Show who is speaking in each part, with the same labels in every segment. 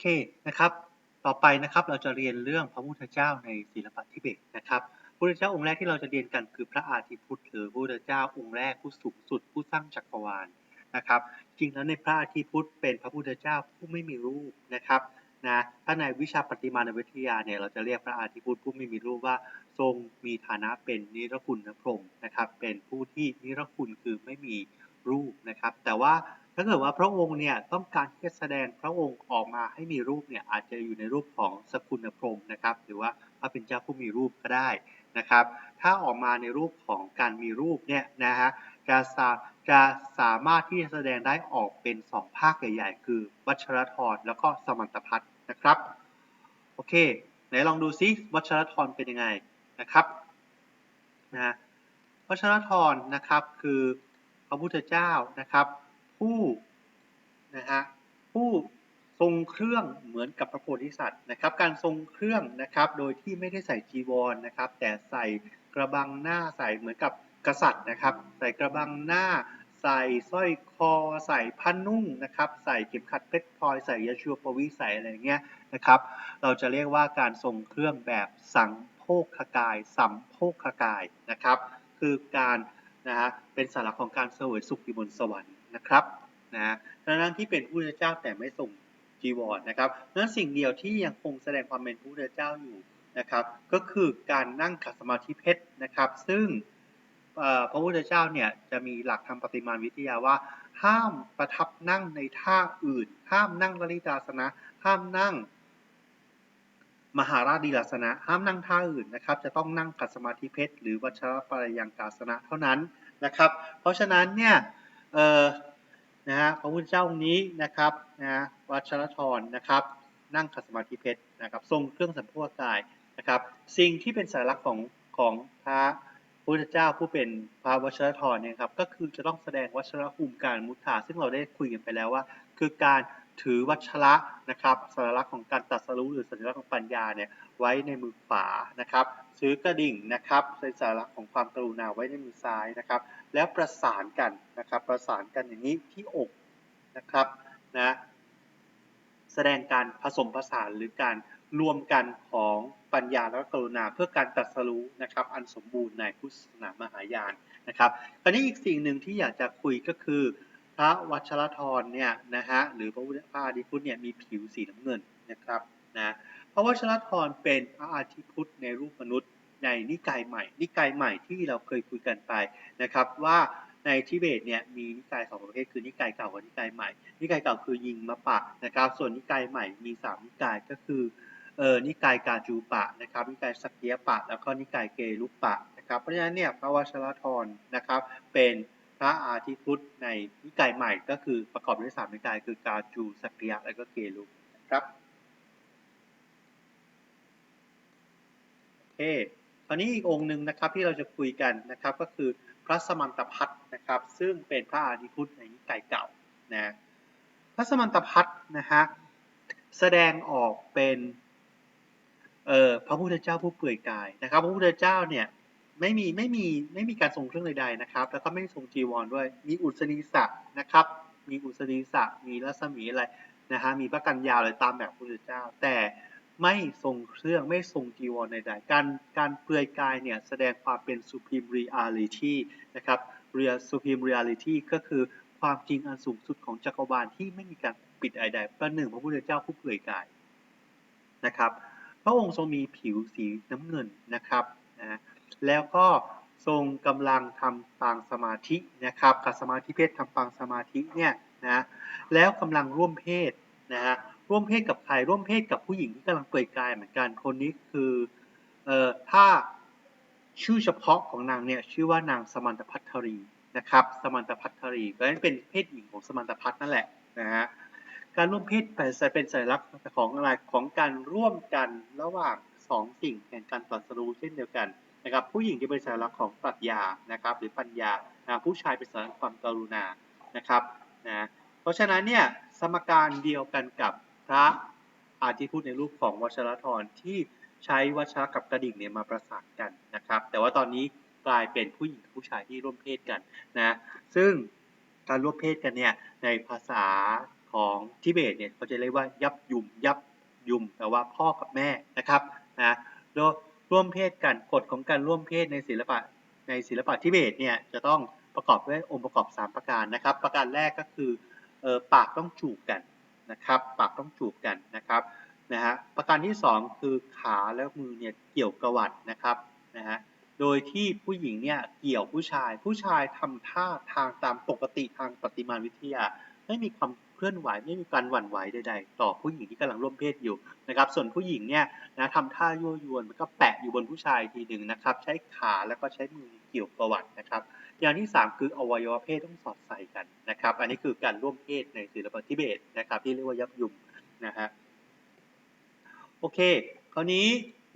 Speaker 1: เคนะครับ ต่อไปนะครับเราจะเรียนเรื่องพระพุทธเจ้าในศิลปะทิเบตนะครับพระพุทธเจ้าองค์แรกที่เราจะเรียนกันคือพระอาทิพุทธหรือพระพุทธเจ้าองค์แรกผู้สูงสุดผู้สร้างจักรวาลนะครับ จริงแล้วในพระอาทิพุทธเป็นพระพุทธเจ้าผู้ไม่มีรูปนะครับนะถ้าในวิชาปฏิมาณวิทยาเนี่ยเราจะเรียกพระอาทิพุทธผู้ไม่มีรูปว่าทรงมีฐานะเป็นนิรคุณพรหมนะครับ เป็นผู้ที่นิรคุณคือไม่มีรูปนะครับ แต่ว่า ถ้าเกิดว่าพระองค์เนี่ยต้องการที่จะแสดงพระองค์ออกมาให้มีรูปเนี่ยอาจจะอยู่ในรูปของสกุลพรมนะครับ หรือว่าพระเป็นเจ้าผู้มีรูปก็ได้นะครับ ถ้าออกมาในรูปของการมีรูปเนี่ยนะฮะจะสาจะสามารถที่จะแสดงได้ออกเป็น 2 ภาคใหญ่ๆ คือวัชรทรแล้วก็สมันตพัฒน์นะครับโอเคไหนลองดูซิวัชรทรเป็นยังไงนะครับนะวัชรทรนะครับคือพระพุทธเจ้านะครับ ผู้นะฮะผู้ทรงเครื่องเหมือนกับพระโพธิสัตว์นะครับ การทรงเครื่องนะครับ โดยที่ไม่ได้ใส่จีวรนะครับ แต่ใส่กระบังหน้าใส่เหมือนกับกษัตริย์นะครับ ใส่กระบังหน้า ใส่สร้อยคอ ใส่ผ้านุ่งนะครับ ใส่เข็มขัดเพชรพลอยใส่ยาชัวปวิใส่อะไรเงี้ยนะครับ เราจะเรียกว่าการทรงเครื่องแบบสังโภคกาย สัมโภคกายนะครับ คือการนะฮะเป็นสาระของการเสวยสุขอยู่บนสวรรค์ นะครับนะดังนั้นที่เป็นผู้พุทธเจ้าแต่ไม่ทรงจีวรนะครับนั้นสิ่งเดียวที่ยังคงแสดงความเป็นผู้พุทธเจ้าอยู่นะครับ ก็คือการนั่งขัดสมาธิเพชรนะครับ ซึ่งพระพุทธเจ้าเนี่ยจะมีหลักทางปฏิมาวิทยาว่า ห้ามประทับนั่งในท่าอื่น ห้ามนั่งลลิตาสนะ ห้ามนั่ง มหาราดีลาสนะ ห้ามนั่งท่าอื่นนะครับ จะต้องนั่งขัดสมาธิเพชรหรือวัชรปรยังกาสนะเท่านั้นนะครับ เพราะฉะนั้นเนี่ย เออนะฮะพระพุทธเจ้าองค์นี้นะครับนะวัชรทรนะครับ นั่งขัดสมาธิเพชรนะครับทรงเครื่องสัมโพธกายนะครับ สิ่งที่เป็นสัญลักษณ์ของของพระพุทธเจ้าผู้เป็นพระวัชรทรเนี่ยครับก็คือจะต้องแสดงวัชรภูมิการมุทาซึ่งเราได้คุยกันไปแล้วว่า คือการ ถือวัชระนะครับสัญลักษณ์ของการตรัสรู้หรือสัญลักษณ์ของปัญญาเนี่ยไว้ในมือขวานะครับ ซื้อกระดิ่งนะครับเป็นสัญลักษณ์ของความกรุณาไว้ในมือซ้ายนะครับ แล้วประสานกันนะครับ ประสานกันอย่างนี้ที่อกนะครับนะแสดงการผสมผสานหรือการรวมกันของปัญญาและกรุณาเพื่อการตรัสรู้นะครับ อันสมบูรณ์ในพุทธศาสนามหายานนะครับคราวนี้อีกสิ่งหนึ่งที่อยากจะคุยก็คือ ระวัชรทรเนี่ยนะฮะหรือพระพุทธพระอาทิพุทธเนี่ยมีผิวสีน้ำเงินนะครับนะพระวัชรทรเป็นพระอาทิพุทธในรูปมนุษย์ในนิกายใหม่ นิกายใหม่ที่เราเคยคุยกันไปนะครับว่าในทิเบตเนี่ยมีนิกายสองประเภทคือนิกายเก่ากับนิกายใหม่ นิกายเก่าคือยิงมะปะนะครับ ส่วนนิกายใหม่มีสามนิกายก็คือเออนิกายกาจูปะนะครับนิกายสักยปะ แล้วก็นิกายเกลุปะนะครับเพราะฉะนั้นเนี่ยพระวัชรทรนะครับเป็น พระอาทิพุทธในนิกายใหม่ก็คือประกอบด้วยสามนิกาย คือกาจูสักเกียและก็เกลุครับโอเคคราวนี้อีกองค์หนึ่งนะครับที่เราจะคุยกันนะครับก็คือพระสมันตพัฒนะครับ ซึ่งเป็นพระอาทิพุทธในนิกายเก่านะพระสมันตพัฒนะฮะแสดงออกเป็นเอ่อพระพุทธเจ้าผู้เปื่อยกายนะครับ พระพุทธเจ้าเนี่ย ไม่มีไม่มีไม่มีการทรงเครื่องใดๆนะครับ แล้วก็ไม่ทรงจีวรด้วย มีอุศนีศักนะครับ มีอุศนีศักมีรัศมีอะไรนะฮะมีพระกัญญาอะไรตามแบบพระพุทธเจ้า แต่ไม่ทรงเครื่องไม่ทรงจีวรใดๆการการเปลือยกายเนี่ยแสดงความเป็น supreme reality นะครับ real supreme reality ก็คือความจริงอันสูงสุดของจักรวาลที่ไม่มีการปิดใดๆประหนึ่งพระพุทธเจ้าผู้เปลือยกายนะครับ พระองค์ทรงมีผิวสีน้ำเงินนะครับนะ แล้วก็ทรงกำลังทำปางสมาธินะครับกับสมาธิเพศทำปางสมาธิเนี่ยนะแล้วกำลังร่วมเพศนะฮะร่วมเพศกับใครร่วมเพศกับผู้หญิงที่กำลังเปลือยกายเหมือนกันคนนี้คือเอ่อถ้าชื่อเฉพาะของนางเนี่ยชื่อว่านางสมันตพัทธรีนะครับสมันตพัทธรีก็นั้นเป็นเพศหญิงของสมันตพัทนั่นแหละนะฮะการร่วมเพศเป็นสัญลักษณ์ของอะไรของการร่วมกันระหว่างสองสิ่งแห่งการตรัสรู้เช่นเดียวกัน นะครับผู้หญิงจะเป็นสัญลักษณ์ของปรัชญานะครับหรือปัญญานะผู้ชายเป็นสัญลักษณ์ความกรุณานะครับนะเพราะฉะนั้นเนี่ยสมการเดียวกันกับพระอาทิพุทธในรูปของวชรทรที่ใช้วัชรกับกระดิ่งเนี่ยมาประสานกันนะครับ แต่ว่าตอนนี้กลายเป็นผู้หญิงกับผู้ชายที่ร่วมเพศกันนะซึ่งการร่วมเพศกันเนี่ยในภาษาของทิเบตเนี่ยเขาจะเรียกว่ายับยุมยับยุมแปลว่าพ่อกับแม่นะครับนะร่วม ร่วมเพศกันกฎของการร่วมเพศในศิลปะในศิลปะทิเบตเนี่ยจะต้องประกอบด้วยองค์ประกอบ 3 ประการนะครับ ประการแรกก็คืออปากต้องจูบกันนะครับปากต้องจูบกันนะครับนะฮะประการที่ 2 คือขาและมือเนี่ยเกี่ยวกระวัดนะครับนะฮะโดยที่ผู้หญิงเนี่ยเกี่ยวผู้ชาย ผู้ชายทำท่าทางตามปกติทางปฏิมาณวิทยา ไม่มีความ เคลื่อนไหวไม่มีการหวั่นไหวใดๆ ต่อผู้หญิงที่กำลังร่วมเพศอยู่นะครับ ส่วนผู้หญิงเนี่ยนะทำท่ายั่วยวนมันก็แปะอยู่บนผู้ชายทีหนึ่งนะครับ ใช้ขาแล้วก็ใช้มือเกี่ยวประวัตินะครับ อย่างที่ 3 คืออวัยวะเพศต้องสอดใส่กันนะครับ อันนี้คือการร่วมเพศในศิลปะทิเบตนะครับ ที่เรียกว่ายับยุมนะฮะโอเค คราวนี้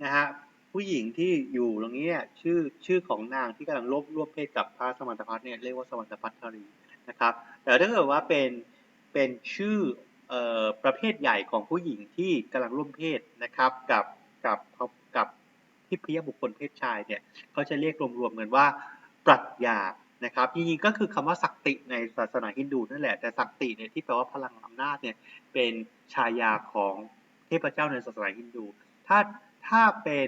Speaker 1: นะฮะผู้หญิงที่อยู่ตรงนี้ชื่อชื่อของนางที่กำลังร่วมร่วมเพศกับพระสมณพัฒน์เนี่ยเรียกว่าสมณพัฒนารีนะครับแต่ถ้าเกิดว่าเป็น เป็นชื่ออประเภทใหญ่ของผู้หญิงที่กำลังร่วมเพศนะครับ กับกับกับที่พยบุคคลเพศชายเนี่ยเขาจะเรียกรวมๆกันว่าปรัชญานะครับจริงๆก็คือคำว่าสักติในศาสนาฮินดูนั่นแหละแต่สักติเนี่ยที่แปลว่าพลังอำนาจเนี่ยเป็นชายาของเทพเจ้าในศาสนาฮินดู ถ้าถ้าเป็น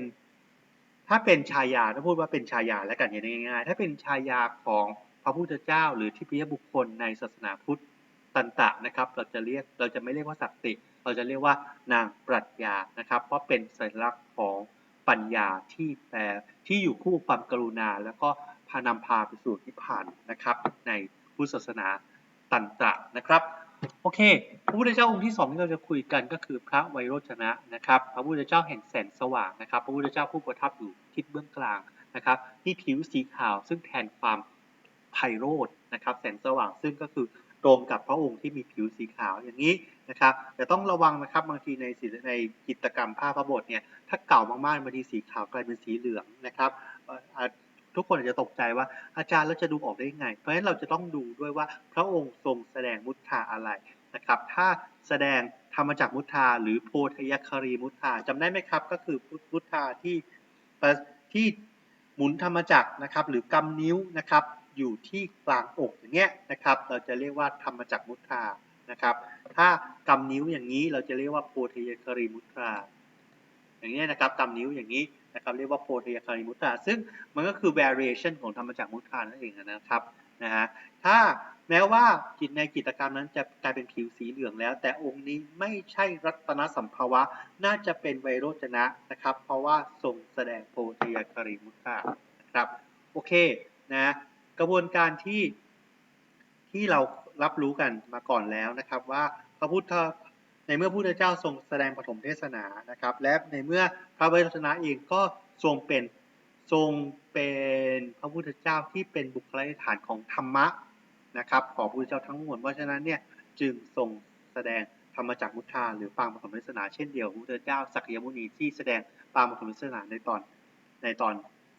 Speaker 1: ถ้าเป็นชายาถ้าพูดว่าเป็นชายาแล้วกันอย่างง่ายๆถ้าเป็นชายาของพระพุทธเจ้า หรือที่พยบุคคลในศาสนาพุทธ ตันตะนะครับ เราจะเรียกเราจะไม่เรียกว่าสักติ เราจะเรียกว่านางปรัชญานะครับ เพราะเป็นสัญลักษณ์ของปัญญาที่แปลที่อยู่คู่ความกรุณา แล้วก็พานำพาไปสู่นิพพานนะครับ ในพุทธศาสนาตันตระนะครับโอเค พระพุทธเจ้าองค์ที่สองที่เราจะคุยกันก็คือพระไวโรจนะนะครับ พระพุทธเจ้าแห่งแสงสว่างนะครับ พระพุทธเจ้าผู้ประทับอยู่ทิศเบื้องกลางนะครับที่ผิวสีขาวซึ่งแทนความไพโรจนะครับ แสงสว่างซึ่งก็คือ ตรงกับพระองค์ที่มีผิวสีขาวอย่างนี้นะครับ แต่ต้องระวังนะครับบางทีในศิลในกิจกรรมผ้าพระบทเนี่ยถ้าเก่ามากๆบางทีสีขาวกลายเป็นสีเหลืองนะครับทุกคนอาจจะตกใจว่าอาจารย์เราจะดูออกได้ยังไง เพราะฉะนั้นเราจะต้องดูด้วยว่าพระองค์ทรงแสดงมุทธาอะไรนะครับ ถ้าแสดงธรรมจักรมุทธาหรือโพธยคารีมุทธาจำได้ไหมครับ ก็คือมุทธาที่ที่หมุนธรรมจักรนะครับ หรือกำนิ้วนะครับ อยู่ที่กลางอกอย่างเงี้ยนะครับเราจะเรียกว่าธรรมจักรมุทธานะครับ ถ้ากำนิ้วอย่างนี้เราจะเรียกว่าโพธยคารีมุทราอย่างนี้ยนะครับกำนิ้วอย่างนี้นะครับเรียกว่าโพธยคารีมุตราซึ่งมันก็คือ variation ของธรรมจักรมุตรานั่นเองนะครับนะฮะถ้าแม้ว่าจิตในกิจกรรมนั้นจะกลายเป็นผิวสีเหลืองแล้ว แต่องค์นี้ไม่ใช่รัตนสัมภาวะ น่าจะเป็นไวโรจนะนะครับ เพราะว่าทรงแสดงโพธยคารีมุตรานะครับ โอเคนะ กระบวนการที่ที่เรารับรู้กันมาก่อนแล้วนะครับ ว่าพระพุทธในเมื่อพระพุทธเจ้าทรงแสดงปฐมเทศนานะครับ และในเมื่อพระไวโรจนะเองก็ทรงเป็นทรงเป็นพระพุทธเจ้าที่เป็นบุคลฐานของธรรมะนะครับของพระพุทธเจ้าทั้งมวลเพราะฉะนั้นเนี่ยจึงทรงแสดงธรรมจักมุทธาหรือปางปฐมเทศนาเช่นเดียวกับพระพุทธเจ้าสักยมุนีที่แสดงปางปฐมเทศนาในตอนในตอน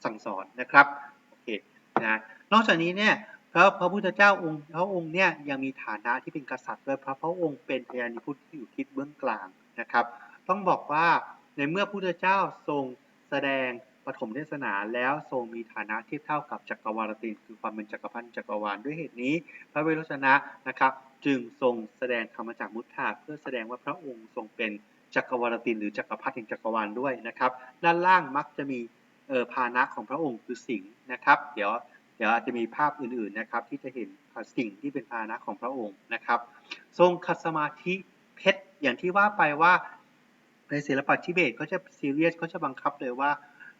Speaker 1: สั่งสอนนะครับโอเคนะ นอกจากนี้เนี่ยพระพระพุทธเจ้าองค์พระองค์เนี่ยยังมีฐานะที่เป็นกษัตริย์ด้วยเพราะพระองค์เป็นพญานิพุทธที่อยู่ทิศเบื้องกลางนะครับ ต้องบอกว่าในเมื่อพระพุทธเจ้าทรงแสดงปฐมเทศนาแล้วทรงมีฐานะเทียบเท่ากับจักรวาลติน คือความเป็นจักรพันธ์จักรวาลด้วยเหตุนี้ พระเวโรชนะนะครับ จึงทรงแสดงธรรมจักรมุทธาเพื่อแสดงว่าพระองค์ทรงเป็นจักรวาลติน หรือจักรพรรดิแห่งจักรวาลด้วยนะครับ ด้านล่างมักจะมีเออพานะของพระองค์คือสิงห์นะครับ เดี๋ยว เดี๋ยวอาจจะมีภาพอื่นๆนะครับที่จะเห็นสิ่งที่เป็นพาหนะของพระองค์นะครับ ทรงคัสมาธิเพชรอย่างที่ว่าไปว่าในศิลปะทิเบตเขาจะซีเรียสเขาจะบังคับเลยว่า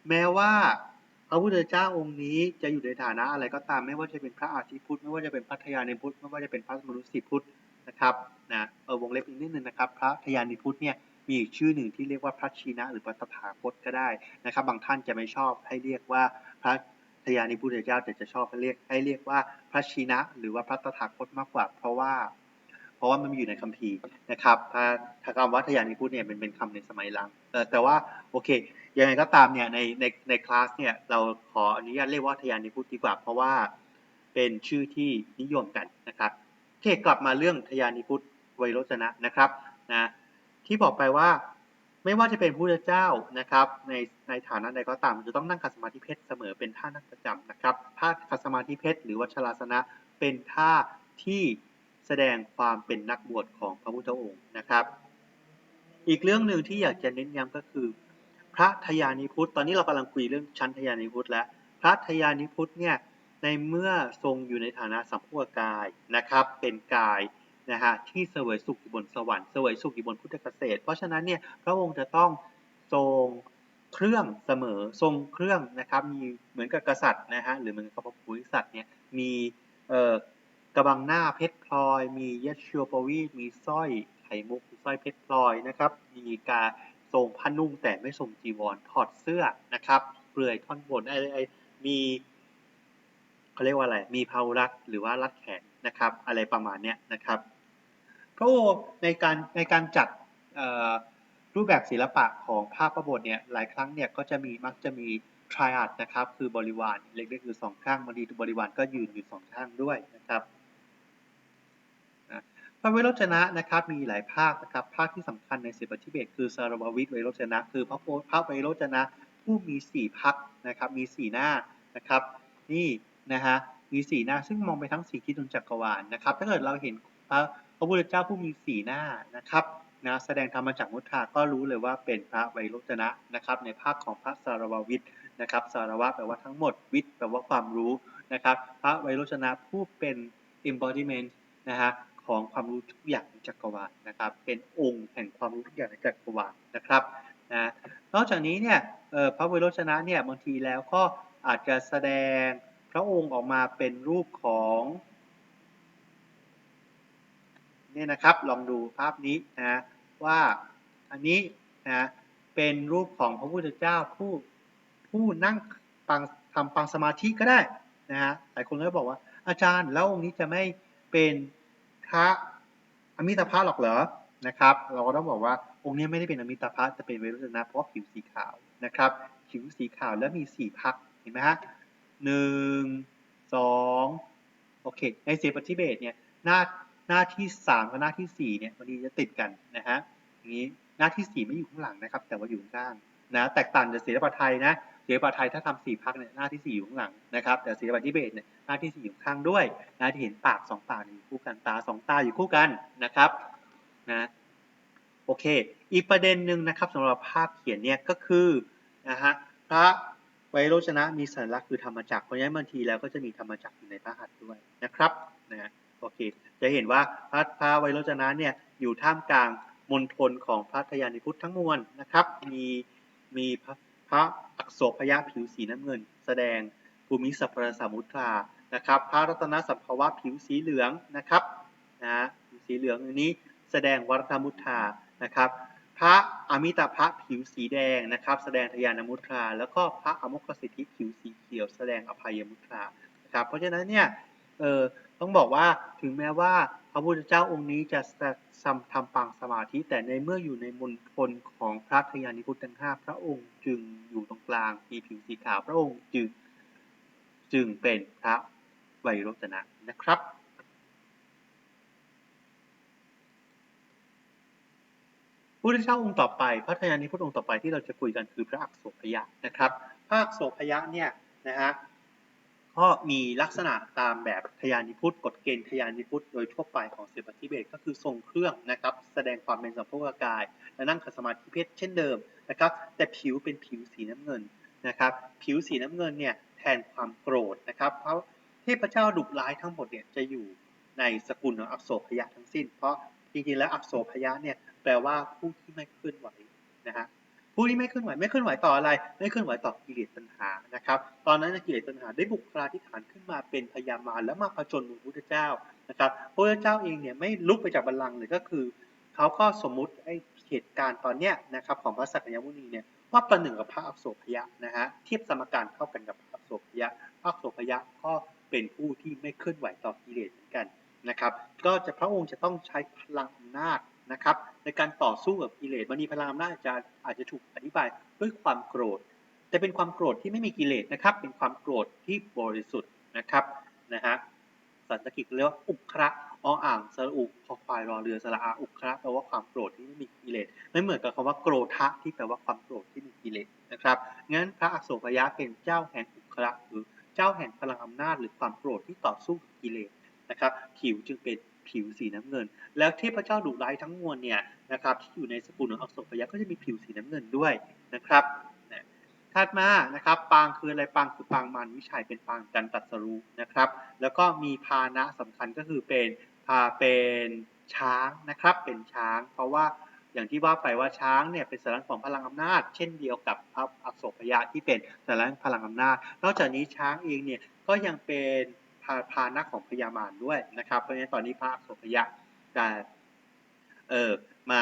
Speaker 1: แม้ว่าพระพุทธเจ้าองค์นี้จะอยู่ในฐานะอะไรก็ตามไม่ว่าจะเป็นพระอาทิพุทธไม่ว่าจะเป็นพัทยานิพุทธไม่ว่าจะเป็นพระมนุสีพุทธนะครับนะเออวงเล็บอีกนิดนึงนะครับพระทยานิพุทธเนี่ยมีชื่อหนึ่งที่เรียกว่าพระชีนะหรือพระตถาคตก็ได้นะครับ บางท่านจะไม่ชอบให้เรียกว่าพระ ยานิพุทธเจ้าแต่จะชอบให้เรียกให้เรียกว่าพระชีนะ หรือว่าพระตถาคตมากกว่า เพราะว่า เพราะว่ามันมอยู่ในคัมภีร์นะครับพระถ้าคำว่าทยานิพุทธเนี่ยเป็นเป็นคำในสมัยหลังแต่ว่าโอเคยังไงก็ตามเนี่ยในในในคลาสเนี่ยเราขออนุญาตเรียกว่าทยานิพุทธดีกว่า เพราะว่าเป็นชื่อที่นิยมกันนะครับโอเคกลับมาเรื่องทยานิพุทธไวโรจนะนะครับนะที่บอกไปว่า ไม่ว่าจะเป็นพระเจ้านะครับ ในในฐานะใดก็ตามจะต้องนั่งขัดสมาธิเพชรเสมอเป็นท่านั่งประจำนะครับท่าขัดสมาธิเพชรหรือวัชราสนะเป็นท่าที่แสดงความเป็นนักบวชของพระพุทธองค์นะครับ อีกเรื่องหนึ่งที่อยากจะเน้นย้ำก็คือ พระทยานิพุทธตอนนี้เรากำลังคุยเรื่องชั้นทยานิพุทธแล้วพระทยานิพุทธเนี่ยในเมื่อทรงอยู่ในฐานะสัมภวกายนะครับ เป็นกาย นะฮะที่เสวยสุขอยู่บนสวรรค์เสวยสุขอยู่บนพุทธเกษตร เพราะฉะนั้นเนี่ยพระองค์จะต้องทรงเครื่องเสมอทรงเครื่องนะครับมีเหมือนกับกษัตริย์นะฮะหรือเหมือนกับพระโพธิสัตว์เนี่ยมีเอ่อกระบังหน้าเพชรพลอย มียชวปวีมีสร้อยไข่มุกสร้อยเพชรพลอยนะครับมีการทรงผ้านุ่งแต่ไม่ทรงจีวรถอดเสื้อนะครับเปลือยท่อนบนไอ้ไอ้มีเขาเรียกว่าอะไรมีภารักหรือว่ารัดแขนนะครับ อะไรประมาณเนี้ยนะครับ พระโอในการในการจัดรูปแบบศิลปะของภาพพระบทเนี่ยหลายครั้งเนี่ยก็จะมีมักจะมี triad นะครับคือบริวารเล็กๆคือสองข้างบางทีบริวารก็ยืนอยู่สองข้างด้วยนะครับพระเวโรจนะนะครับมีหลายภาคนะครับภาคที่สำคัญในสิบทิเบตคือสารววิทเวโรจนะ คือพระโพพระเวโรจนะผู้มีสี่พักนะครับมีสี่หน้านะครับนี่นะฮะมีสี่หน้าซึ่งมองไปทั้งสี่ทิศดวงจักรวาลนะครับถ้าเกิดเราเห็นพระ พระพุทธเจ้าผู้มีสี่หน้านะครับนะแสดงธรรมจักมุทาก็รู้เลยว่าเป็นพระไวโรจนะนะครับ ในภาคของพระสารววิทย์นะครับสารวะแปลว่าทั้งหมดวิทย์แปลว่าความรู้นะครับ พระไวโรจนะผู้เป็น embodiment นะฮะของความรู้ทุกอย่างในจักรวาลนะครับ เป็นองค์แห่งความรู้ทุกอย่างในจักรวาลนะครับนะนอกจากนี้เนี่ยพระไวโรจนะเนี่ยบางทีแล้วก็อาจจะแสดงพระองค์ออกมาเป็นรูปของ นี่นะครับ ลองดูภาพนี้นะว่าอันนี้นะเป็นรูปของพระพุทธเจ้าผู้ผู้นั่งปังทำปังสมาธิก็ได้นะฮะหลายคนก็บอกว่าอาจารย์แล้วองค์นี้จะไม่เป็นพระอมิตรภาพหรอกเหรอนะครับ เราก็ต้องบอกว่าองค์นี้ไม่ได้เป็นอมิตรภาพจะเป็นเวรุณนะเพราะผิวสีขาวนะครับผิวสีขาวแล้วมีสี่พักเห็นไหมฮะหนึ่งสองโอเคในเซปฏิเบตเนี่ยหน้า หน้าที่ 3 กับหน้าที่ 4 เนี่ยบางทีจะติดกันนะฮะอย่างนี้หน้าที่ 4 ไม่อยู่ข้างหลังนะครับ แต่ว่าอยู่ข้างนะแตกต่างจากศิลปะไทยนะศิลปะไทยถ้าทำสี่พักเนี่ยหน้าที่4อยู่ข้างหลังนะครับ แต่ศิลปะทิเบตเนี่ยหน้าที่ 4 อยู่ข้างด้วยนะที่เห็นปาก2ปากอยู่คู่กันตา2ตาอยู่คู่กันนะครับนะโอเค อีกประเด็นหนึ่งนะครับสำหรับภาพเขียนเนี่ยก็คือนะฮะพระไวโรจนะมีสัญลักษณ์คือธรรมจักรเพราะฉะนั้นบางทีแล้วก็จะมีธรรมจักรอยู่ในพระหัตถ์ด้วยนะครับนะ โอเค จะเห็นว่าพระพระไวโรจนะเนี่ยอยู่ท่ามกลางมณฑลของพระทยานิพุทธทั้งมวลนะครับ มีมีพระพระอักษรพยาผิวสีน้ำเงิน แสดงภูมิสัพพะสามุตรานะครับ พระรัตนสัมภวะผิวสีเหลืองนะครับนะสีเหลืองอันนี้แสดงวัรธมุทานะครับ พระอมิตาพระผิวสีแดงนะครับ แสดงทยานมุตรา แล้วก็พระอมกสิทธิผิวสีเขียว แสดงอภัยมุตรานะครับ เพราะฉะนั้นเนี่ยเออ ต้องบอกว่าถึงแม้ว่าพระพุทธเจ้าองค์นี้จะทำปางสมาธิ แต่ในเมื่ออยู่ในมณฑลของพระทยานิพุทธทั้งห้าพระองค์จึงอยู่ตรงกลางมีผิวสีขาวพระองค์จึงจึงเป็นพระไวยรจนะนะครับพระพุทธเจ้าองค์ต่อไป พระทยานิพุทธองค์ต่อไปที่เราจะคุยกันคือพระอักษรพยะนะครับ พระอักษรพยะเนี่ยนะฮะ ก็มีลักษณะตามแบบทยานิพุทธกฎเกณฑ์ทยานิพุทธโดยทั่วไปของเสปฏิเบตก็คือทรงเครื่องนะครับ แสดงความเป็นสัมภวกาย และนั่งขัดสมาธิเพศเช่นเดิมนะครับ แต่ผิวเป็นผิวสีน้ำเงินนะครับ ผิวสีน้ำเงินเนี่ยแทนความโกรธนะครับเพราะเทพเจ้าดุร้ายทั้งหมดเนี่ยจะอยู่ในสกุลของอักษรพยะทั้งสิ้น เพราะจริงๆแล้วอักษรพยะเนี่ยแปลว่าผู้ที่ไม่เคลื่อนไหวนะฮะ ผู้ที่ไม่เคลื่อนไหวไม่เคลื่อนไหวต่ออะไร ไม่เคลื่อนไหวต่อกิเลสตัณหานะครับ ตอนนั้นกิเลสตัณหาได้บุกคราที่ฐานขึ้นมาเป็นพยามารแล้วมาผจญพระพุทธเจ้านะครับพระพุทธเจ้าเองเนี่ยไม่ลุกไปจากบัลลังก์เลยก็คือเขาก็สมมุติไอ้เหตุการณ์ตอนเนี้ยนะครับของพระสักยมุนีเนี่ยว่าประหนึ่งกับพระอักษพยะนะฮะเทียบสมการเข้ากันกับพระอักษพยะพระอักษพยะก็เป็นผู้ที่ไม่เคลื่อนไหวต่อกิเลสเหมือนกันนะครับ ก็จะพระองค์จะต้องใช้พลังอำนาจ นะครับในการต่อสู้กับกิเลสบางทีพลังอำนาจอาจจะอาจจะถูกอธิบายด้วยความโกรธ แต่เป็นความโกรธที่ไม่มีกิเลสนะครับ เป็นความโกรธที่บริสุทธิ์นะครับนะฮะสันสกิตเรียกว่าอุคระออ่างสระอุคอควายรอเรือสระอาอุคระแปลว่าความโกรธที่ไม่มีกิเลสไม่เหมือนกับคำว่าโกรธะที่แปลว่าความโกรธที่มีกิเลสนะครับงั้นพระอักยะเป็นเจ้าแห่งอุคระหรือเจ้าแห่งพลังอำนาจ หรือความโกรธที่ต่อสู้กับกิเลสนะครับผิวจึงเป็น ผิวสีน้ำเงิน แล้วเทพเจ้าดุร้ายทั้งมวลเนี่ยนะครับที่อยู่ในสกุลของอโศกยักษ์ก็จะมีผิวสีน้ำเงินด้วยนะครับถัดมานะครับปางคืออะไรปางคือปางมารวิชัยเป็นปางการตรัดสรู้นะครับ แล้วก็มีพานะสำคัญก็คือเป็นพาเป็นช้างนะครับเป็นช้าง เพราะว่าอย่างที่ว่าไปว่าช้างเนี่ยเป็นสัญลักษณ์ของพลังอำนาจ เช่นเดียวกับพระอโศกยะที่เป็นสัญลักษณ์พลังอำนาจ นอกจากนี้ช้างเองเนี่ยก็ยังเป็น พาพาหนะของพญามารด้วยนะครับ เพราะฉะนั้นตอนนี้พระอโศกยะจะเออมา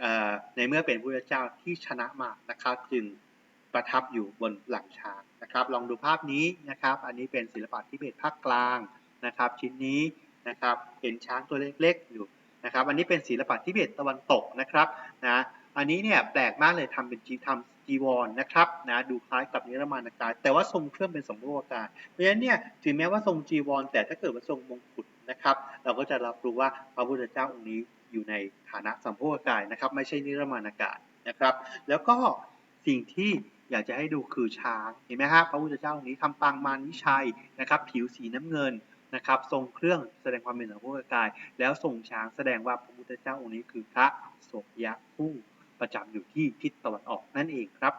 Speaker 1: เอ่อในเมื่อเป็นพระเจ้าที่ชนะมานะครับ จึงประทับอยู่บนหลังช้างนะครับ ลองดูภาพนี้นะครับ อันนี้เป็นศิลปะทิเบตภาคกลางนะครับ ชิ้นนี้นะครับเห็นช้างตัวเล็กๆอยู่นะครับ อันนี้เป็นศิลปะทิเบตตะวันตกนะครับนะอันนี้เนี่ยแปลกมากเลยทำเป็นจีทำ จีวรนะครับนะดูคล้ายกับนิรมานากาย แต่ว่าทรงเครื่องเป็นสมรูปกายเพราะฉะนั้นเนี่ยถึงแม้ว่าทรงจีวร แต่ถ้าเกิดว่าทรงมงกุฎนะครับ เราก็จะรับรู้ว่าพระพุทธเจ้าองค์นี้อยู่ในฐานะสัมโพธกายนะครับ ไม่ใช่นิรมานากายนะครับ แล้วก็สิ่งที่อยากจะให้ดูคือช้างเห็นไหมฮะพระพุทธเจ้าองค์นี้ทำปางมารวิชัยนะครับ ผิวสีน้ำเงินนะครับทรงเครื่องแสดงความเป็นสัมโพธกาย แล้วทรงช้างแสดงว่าพระพุทธเจ้าองค์นี้คือพระโสยะผู้ ประจำอยู่ที่ทิศตะวันออกนั่นเองครับ